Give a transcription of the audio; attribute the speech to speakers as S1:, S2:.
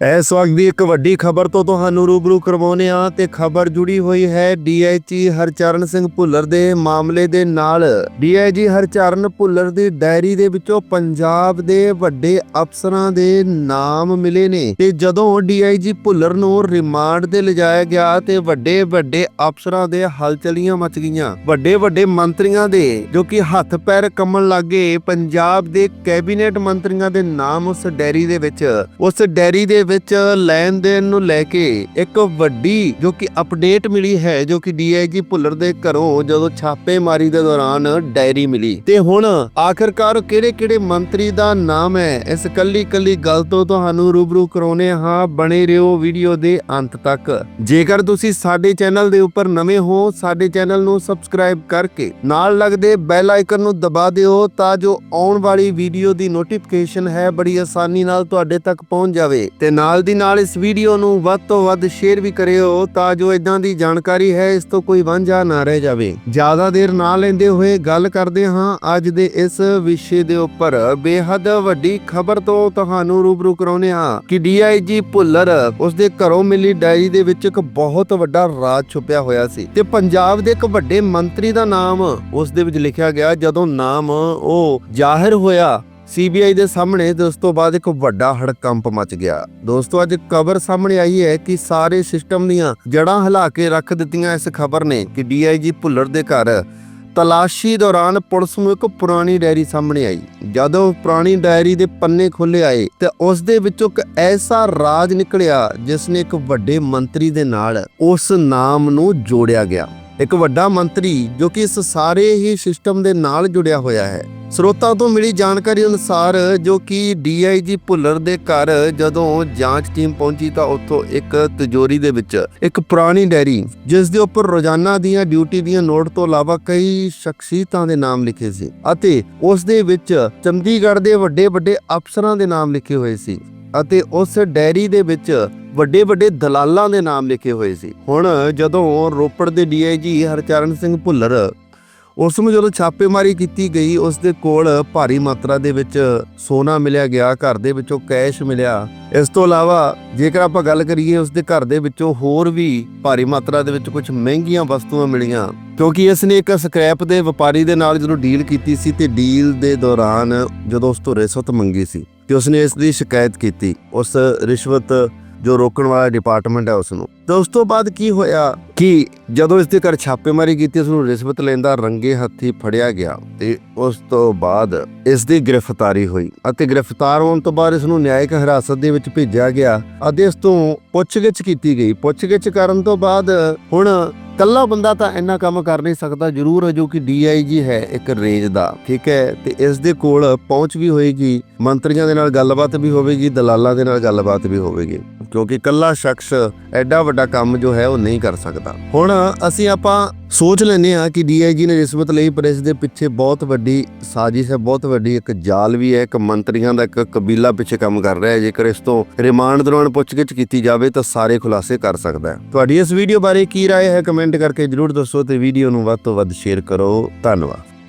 S1: ਇਸ ਵਕਤ ਦੀ ਇੱਕ ਵੱਡੀ ਖਬਰ ਤੋਂ ਤੁਹਾਨੂੰ ਰੂਬਰੂ ਕਰਵਾਉਂਦੇ ਆ ਤੇ ਖਬਰ ਜੁੜੀ ਹੋਈ ਹੈ ਡੀਆਈਜੀ ਹਰਚਰਨ ਸਿੰਘ ਭੁੱਲਰ ਦੇ ਮਾਮਲੇ ਦੇ ਨਾਲ। ਡੀਆਈਜੀ ਹਰਚਰਨ ਭੁੱਲਰ ਦੀ ਡਾਇਰੀ ਦੇ ਵਿੱਚੋਂ ਪੰਜਾਬ ਦੇ ਵੱਡੇ ਅਫਸਰਾਂ ਦੇ ਨਾਮ ਮਿਲੇ ਨੇ ਤੇ ਜਦੋਂ ਡੀਆਈਜੀ ਭੁੱਲਰ ਨੂੰ ਰਿਮਾਂਡ ਤੇ ਲਿਜਾਇਆ ਗਿਆ ਤੇ ਵੱਡੇ ਵੱਡੇ ਅਫਸਰਾਂ ਦੇ ਹਲਚਲੀਆਂ ਮਚ ਗਈਆਂ। ਵੱਡੇ ਵੱਡੇ ਮੰਤਰੀਆਂ ਦੇ ਜੋ ਕਿ ਹੱਥ ਪੈਰ ਕੰਮਣ ਲੱਗੇ, ਪੰਜਾਬ ਦੇ ਕੈਬਨਿਟ ਮੰਤਰੀਆਂ ਦੇ ਨਾਮ ਉਸ ਡਾਇਰੀ ਦੇ ਵਿੱਚ। ਉਸ ਡਾਇਰੀ ਦੇ ਵਿੱਚ ਲੈਣ ਦੇਣ ਨੂੰ ਲੈ ਕੇ ਇੱਕ ਵੱਡੀ ਜੋ ਕਿ ਅਪਡੇਟ ਮਿਲੀ ਹੈ, ਜੋ ਕਿ ਡੀਆਈਜੀ ਭੁੱਲਰ ਦੇ ਘਰੋਂ ਜਦੋਂ ਛਾਪੇਮਾਰੀ ਦੇ ਦੌਰਾਨ ਡਾਇਰੀ ਮਿਲੀ। ਤੇ ਹੁਣ ਆਖਰਕਾਰ ਕਿਹੜੇ ਕਿਹੜੇ ਮੰਤਰੀ ਦਾ ਨਾਮ ਹੈ, ਇਸ ਕੱਲੀ ਕੱਲੀ ਗੱਲ ਤੋਂ ਤੁਹਾਨੂੰ ਰੂਬਰੂ ਕਰਾਉਨੇ ਹਾਂ, ਬਣੇ ਰਹੋ ਵੀਡੀਓ ਦੇ ਅੰਤ ਤੱਕ। ਜੇਕਰ ਤੁਸੀਂ ਸਾਡੇ ਚੈਨਲ ਦੇ ਉੱਪਰ ਨਵੇਂ ਹੋ, ਸਾਡੇ ਚੈਨਲ ਨੂੰ ਸਬਸਕ੍ਰਾਈਬ ਕਰਕੇ ਨਾਲ ਲੱਗਦੇ ਬੈਲ ਆਈਕਨ ਨੂੰ ਦਬਾ ਦਿਓ, ਤਾਂ ਜੋ ਆਉਣ ਵਾਲੀ ਵੀਡੀਓ ਦੀ ਨੋਟੀਫਿਕੇਸ਼ਨ ਹੈ, ਬੜੀ ਆਸਾਨੀ ਨਾਲ ਤੁਹਾਡੇ ਤੱਕ ਪਹੁੰਚ ਜਾਵੇ। ਤੇ ਨਾਲ ਦੀ ਨਾਲ ਇਸ ਵੀਡੀਓ ਨੂੰ ਵੱਧ ਤੋਂ ਵੱਧ ਸ਼ੇਅਰ ਵੀ ਕਰਿਓ ਤਾਂ ਜੋ ਇਦਾਂ ਦੀ ਜਾਣਕਾਰੀ ਹੈ, ਇਸ ਤੋਂ ਕੋਈ ਵਾਂਝਾ ਨਾ ਰਹਿ ਜਾਵੇ। ਜ਼ਿਆਦਾ ਦੇਰ ਨਾ ਲੈਂਦੇ ਹੋਏ ਗੱਲ ਕਰਦੇ ਹਾਂ ਅੱਜ ਦੇ ਇਸ ਵਿਸ਼ੇ ਦੇ ਉੱਪਰ। ਬੇਹੱਦ ਵੱਡੀ ਖਬਰ ਤੋਂ ਤੁਹਾਨੂੰ ਰੂਬਰੂ ਕਰਾਉਨੇ ਹਾਂ ਕਿ ਡੀਆਈਜੀ ਭੁੱਲਰ ਉਸ ਦੇ ਘਰੋਂ ਮਿਲੀ ਡਾਇਰੀ ਦੇ ਵਿੱਚ ਇੱਕ ਬਹੁਤ ਵੱਡਾ ਰਾਜ ਛੁਪਿਆ ਹੋਇਆ ਸੀ ਤੇ ਪੰਜਾਬ ਦੇ ਇੱਕ ਵੱਡੇ ਮੰਤਰੀ ਦਾ ਨਾਮ ਉਸ ਦੇ ਵਿੱਚ ਲਿਖਿਆ ਗਿਆ, ਜਦੋਂ ਨਾਮ ਉਹ ਜ਼ਾਹਿਰ ਹੋਇਆ ਸੀਬੀਆਈ ਦੇ ਸਾਹਮਣੇ ਤੇ ਉਸ ਤੋਂ ਬਾਅਦ ਇੱਕ ਵੱਡਾ ਹੜਕੰਪ ਮਚ ਗਿਆ। ਦੋਸਤੋ, ਅੱਜ ਖਬਰ ਸਾਹਮਣੇ ਆਈ ਹੈ ਕਿ ਸਾਰੇ ਸਿਸਟਮ ਦੀਆਂ ਜੜਾਂ ਹਿਲਾ ਕੇ ਰੱਖ ਦਿੱਤੀਆਂ ਇਸ ਖਬਰ ਨੇ ਕਿ ਡੀਆਈਜੀ ਭੁੱਲਰ ਦੇ ਘਰ ਤਲਾਸ਼ੀ ਦੌਰਾਨ ਪੁਲਿਸ ਨੂੰ ਇੱਕ ਪੁਰਾਣੀ ਡਾਇਰੀ ਸਾਹਮਣੇ ਆਈ। ਜਦੋਂ ਪੁਰਾਣੀ ਡਾਇਰੀ ਦੇ ਪੰਨੇ ਖੋਲੇ ਆਏ ਤੇ ਉਸ ਦੇ ਵਿੱਚੋਂ ਇੱਕ ਐਸਾ ਰਾਜ ਨਿਕਲਿਆ ਜਿਸ ਨੇ ਇੱਕ ਵੱਡੇ ਮੰਤਰੀ ਦੇ ਨਾਲ ਉਸ ਨਾਮ ਨੂੰ ਜੋੜਿਆ ਗਿਆ। ਇੱਕ ਵੱਡਾ ਮੰਤਰੀ ਜੋ ਕਿ ਇਸ ਸਾਰੇ ਹੀ ਸਿਸਟਮ ਦੇ ਨਾਲ ਜੁੜਿਆ ਹੋਇਆ ਹੈ। ਸਰੋਤਾਂ ਤੋਂ ਮਿਲੀ ਜਾਣਕਾਰੀ ਅਨੁਸਾਰ ਜੋ ਕਿ ਡੀਆਈਜੀ ਭੁੱਲਰ ਦੇ ਘਰ ਜਦੋਂ ਜਾਂਚ ਟੀਮ ਪਹੁੰਚੀ ਤਾਂ ਉੱਥੋਂ ਇੱਕ ਤਿਜੋਰੀ ਦੇ ਵਿੱਚ ਇੱਕ ਪੁਰਾਣੀ ਡਾਇਰੀ ਜਿਸ ਦੇ ਉੱਪਰ ਰੋਜ਼ਾਨਾ ਦੀਆਂ ਡਿਊਟੀ ਦੀਆਂ ਨੋਟ ਤੋਂ ਇਲਾਵਾ ਕਈ ਸ਼ਖਸੀਅਤਾਂ ਦੇ ਨਾਮ ਲਿਖੇ ਸੀ ਅਤੇ ਉਸ ਦੇ ਵਿੱਚ ਚੰਡੀਗੜ੍ਹ ਦੇ ਵੱਡੇ ਵੱਡੇ ਅਫਸਰਾਂ ਦੇ ਨਾਮ ਲਿਖੇ ਹੋਏ ਸੀ ਅਤੇ ਉਸ ਡਾਇਰੀ ਦੇ ਵਿੱਚ ਵੱਡੇ ਵੱਡੇ ਦਲਾਲਾਂ ਦੇ ਨਾਮ ਲਿਖੇ ਹੋਏ ਸੀ। ਹੁਣ ਜਦੋਂ ਰੋਪੜ ਦੇ ਡੀਆਈਜੀ ਹਰਚਰਨ ਸਿੰਘ ਭੁੱਲਰ ਉਸ ਨੂੰ ਜਦੋਂ ਛਾਪੇਮਾਰੀ ਕੀਤੀ ਗਈ, ਉਸ ਦੇ ਕੋਲ ਭਾਰੀ ਮਾਤਰਾ ਦੇ ਵਿੱਚ ਸੋਨਾ ਮਿਲਿਆ ਗਿਆ, ਘਰ ਦੇ ਵਿੱਚੋਂ ਕੈਸ਼ ਮਿਲਿਆ। ਇਸ ਤੋਂ ਇਲਾਵਾ ਜੇਕਰ ਆਪਾਂ ਗੱਲ ਕਰੀਏ, ਉਸ ਦੇ ਘਰ ਦੇ ਵਿੱਚੋਂ ਹੋਰ ਵੀ ਭਾਰੀ ਮਾਤਰਾ ਦੇ ਵਿੱਚ ਕੁਝ ਮਹਿੰਗੀਆਂ ਵਸਤੂਆਂ ਮਿਲੀਆਂ। ਕਿਉਂਕਿ ਇਸ ਨੇ ਇੱਕ ਸਕ੍ਰੈਪ ਦੇ ਵਪਾਰੀ ਦੇ ਨਾਲ ਜਦੋਂ ਡੀਲ ਕੀਤੀ ਸੀ, ਤੇ ਡੀਲ ਦੇ ਦੌਰਾਨ ਜਦੋਂ ਉਸ ਤੋਂ ਰਿਸ਼ਵਤ ਮੰਗੀ ਸੀ, ਤੇ ਉਸ ਨੇ ਇਸ ਦੀ ਸ਼ਿਕਾਇਤ ਕੀਤੀ। ਉਸ ਰਿਸ਼ਵਤ ਜੋ ਰੋਕਣ ਵਾਲਾ ਡਿਪਾਰਟਮੈਂਟ ਹੈ ਉਸ ਨੂੰ ਤੇ ਉਸ ਤੋਂ ਬਾਅਦ ਕੀ ਹੋਇਆ ਕਿ ਜਦੋਂ ਇਸ ਦੇ ਘਰ ਛਾਪੇਮਾਰੀ ਕੀਤੀ ਉਸ ਨੂੰ ਰਿਸ਼ਵਤ ਲੈਂਦਾ ਰੰਗੇ ਹੱਥੀ ਫੜਿਆ ਗਿਆ ਤੇ ਉਸ ਤੋਂ ਬਾਅਦ ਇਸ ਦੀ ਗ੍ਰਿਫਤਾਰੀ ਹੋਈ ਅਤੇ ਗ੍ਰਿਫਤਾਰ ਹੋਣ ਤੋਂ ਬਾਅਦ ਇਸ ਨੂੰ ਨਿਆਇਕ ਹਿਰਾਸਤ ਦੇ ਵਿੱਚ ਭੇਜਿਆ ਗਿਆ ਅਤੇ ਇਸ ਤੋਂ ਪੁੱਛਗਿੱਛ ਕੀਤੀ ਗਈ। ਪੁੱਛਗਿੱਛ ਕਰਨ ਤੋਂ ਬਾਅਦ ਹੁਣ ਕੱਲਾ ਬੰਦਾ ਤਾਂ ਇੰਨਾ ਕੰਮ ਕਰ ਨਹੀਂ ਸਕਦਾ, ਜ਼ਰੂਰ ਹੈ ਜੋ ਕਿ ਡੀਆਈਜੀ ਹੈ ਇੱਕ ਰੇਂਜ ਦਾ, ਠੀਕ ਹੈ? ਤੇ ਇਸ ਦੇ ਕੋਲ ਪਹੁੰਚ ਵੀ ਹੋਏਗੀ, ਮੰਤਰੀਆਂ ਦੇ ਨਾਲ ਗੱਲਬਾਤ ਵੀ ਹੋਵੇਗੀ, ਦਲਾਲਾਂ ਦੇ ਨਾਲ ਗੱਲਬਾਤ ਵੀ ਹੋਵੇਗੀ। ਕਿਉਂਕਿ ਕੱਲਾ ਸ਼ਖਸ ਐਡਾ ਵੱਡਾ ਕੰਮ ਜੋ ਹੈ ਉਹ ਨਹੀਂ ਕਰ ਸਕਦਾ ਹੁਣ ਅਸੀਂ ਆਪਾਂ ਸੋਚ ਲੈਨੇ ਆ ਕਿ ਡੀਆਈਜੀ ਨੇ ਰਿਸ਼ਵਤ ਲਈ ਪਰ ਇਸ ਦੇ ਪਿੱਛੇ ਬਹੁਤ ਵੱਡੀ ਸਾਜ਼ਿਸ਼ ਹੈ ਬਹੁਤ ਵੱਡੀ ਇੱਕ ਜਾਲ ਵੀ ਹੈ ਇੱਕ ਮੰਤਰੀਆਂ ਦਾ ਇੱਕ ਕਬੀਲਾ ਪਿੱਛੇ ਕੰਮ ਕਰ ਰਿਹਾ ਹੈ ਜੇਕਰ ਇਸ ਤੋਂ ਰਿਮਾਂਡ ਦੌਰਾਨ ਪੁੱਛਗਿੱਛ ਕੀਤੀ ਜਾਵੇ ਤਾਂ ਸਾਰੇ ਖੁਲਾਸੇ ਕਰ ਸਕਦਾ ਹੈ ਤੁਹਾਡੀ ਇਸ ਵੀਡੀਓ ਬਾਰੇ ਕੀ رائے ਹੈ ਕਮੈਂਟ ਕਰਕੇ ਜਰੂਰ ਦੱਸੋ ਤੇ ਵੀਡੀਓ ਨੂੰ ਵੱਧ ਤੋਂ ਵੱਧ ਸ਼ੇਅਰ ਕਰੋ ਧੰਨਵਾਦ